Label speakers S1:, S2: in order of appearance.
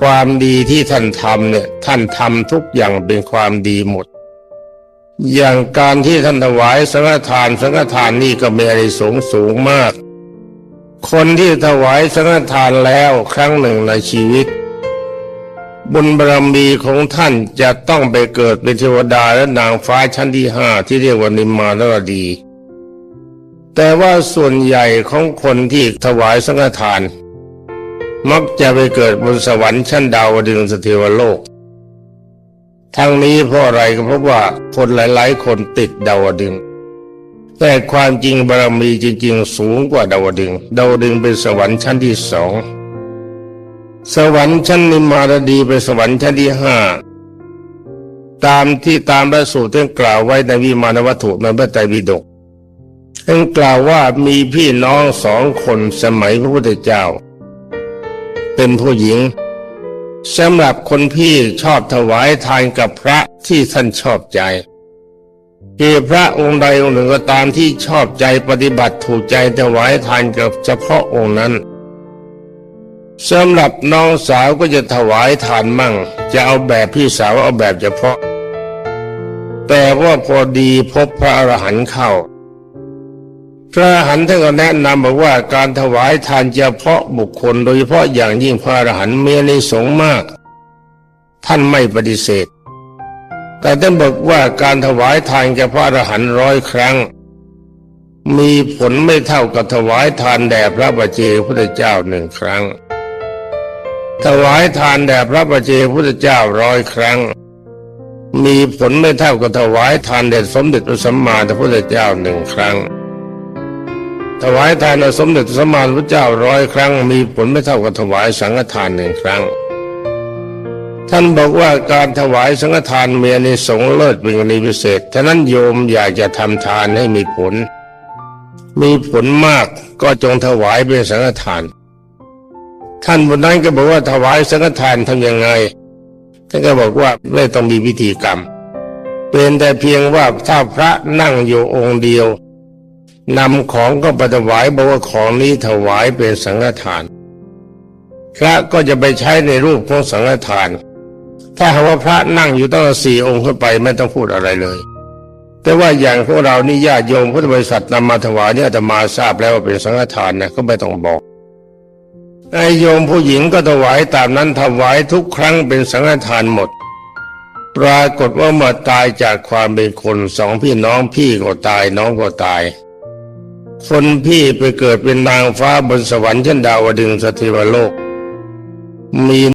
S1: ความดีที่ท่านทำเนี่ย ท่านทำทุกอย่างเป็นความดีหมด อย่างการที่ท่านถวายสังฆทานสังฆทานนี่ก็มีอะไรสูงสูงมาก คนที่ถวายสังฆทานแล้วครั้งหนึ่งในชีวิต บุญบารมีของท่านจะต้องไปเกิดเป็นเทวดาและนางฟ้าชั้นที่ห้าที่เรียกว่านิมมานรดี แต่ว่าส่วนใหญ่ของคนที่ถวายสังฆทาน มักจะไปเกิดบนสวรรค์ชั้นดาวดึงสเทวโลก ทั้งนี้เพราะอะไรก็เพราะว่าคนหลาย ๆ คนติดดาวดึง แต่ความจริงบารมีจริง ๆ สูงกว่าดาวดึง ดาวดึงเป็นสวรรค์ชั้นที่สองสวรรค์ชั้นนิมมารดีเป็นสวรรค์ชั้นที่ห้าตามที่ตามพระสูตรที่กล่าวไว้ในวิมานวัตถุในพระไตรปิฎกท่านกล่าวว่ามีพี่น้องสองคนสมัยพระพุทธเจ้า เป็นผู้หญิงสำหรับคนพี่ชอบถวายทานกับพระที่ท่านชอบใจคือพระองค์ใดองค์หนึ่งก็ตามที่ชอบใจปฏิบัติถูกใจถวายทานกับเฉพาะองค์นั้นสำหรับน้องสาวก็จะถวายทานมั่ง จะเอาแบบพี่สาวเอาแบบเฉพาะ แต่ว่าพอดีพบพระอรหันต์เข้า พระหันท่านก็แนะนำบอกว่าการถวายทานเฉพาะบุคคล โดยเฉพาะอย่างยิ่งพระอรหันต์มีในสงมาก ท่านไม่ปฏิเสธ แต่ท่านบอกว่าการถวายทานแก่พระอรหันต์ร้อยครั้ง มีผลไม่เท่ากับถวายทานแด่พระบัจเจพุทธเจ้าหนึ่งครั้ง ถวายทานแด่พระบัจเจพุทธเจ้าร้อยครั้ง มีผลไม่เท่ากับถวายทานแด่สมเด็จพระสัมมาสัมพุทธเจ้าหนึ่งครั้ง ถวายทานสมเด็จสมาสัมพุทธเจ้าร้อยครั้ง มีผลไม่เท่ากับถวายสังฆทานหนึ่งครั้ง ท่านบอกว่าการถวายสังฆทานเมีอานิสงเลิศเป็นกรณีพิเศษฉะนั้นโยมอยากจะทำทานให้มีผล มีผลมากก็จงถวายเป็นสังฆทาน ท่านบนนั้นก็บอกว่าถวายสังฆทานทำยังไง ท่านก็บอกว่าไม่ต้องมีพิธีกรรม เป็นแต่เพียงว่าถ้าพระนั่งอยู่องค์เดียว นำของก็ไปถวายบอกว่าของนี้ถวายเป็นสังฆทาน พระก็จะไปใช้ในรูปของสังฆทาน ถ้าหากว่าพระนั่งอยู่ตั้งสี่องค์ขึ้นไปไม่ต้องพูดอะไรเลย แต่ว่าอย่างพวกเรานี่ญาติโยมพุทธบริษัทนำมาถวายเนี่ยอาตมาทราบแล้วว่าเป็นสังฆทานนะก็ไม่ต้องบอกไอโยมผู้หญิงก็ถวายตามนั้นถวายทุกครั้งเป็นสังฆทานหมด ปรากฏว่าเมื่อตายจากความเป็นคนสองพี่น้องพี่ก็ตายน้องก็ตาย คนพี่ไปเกิดเป็นนางฟ้าบนสวรรค์เช่นดาวดึงสถิวโลก มี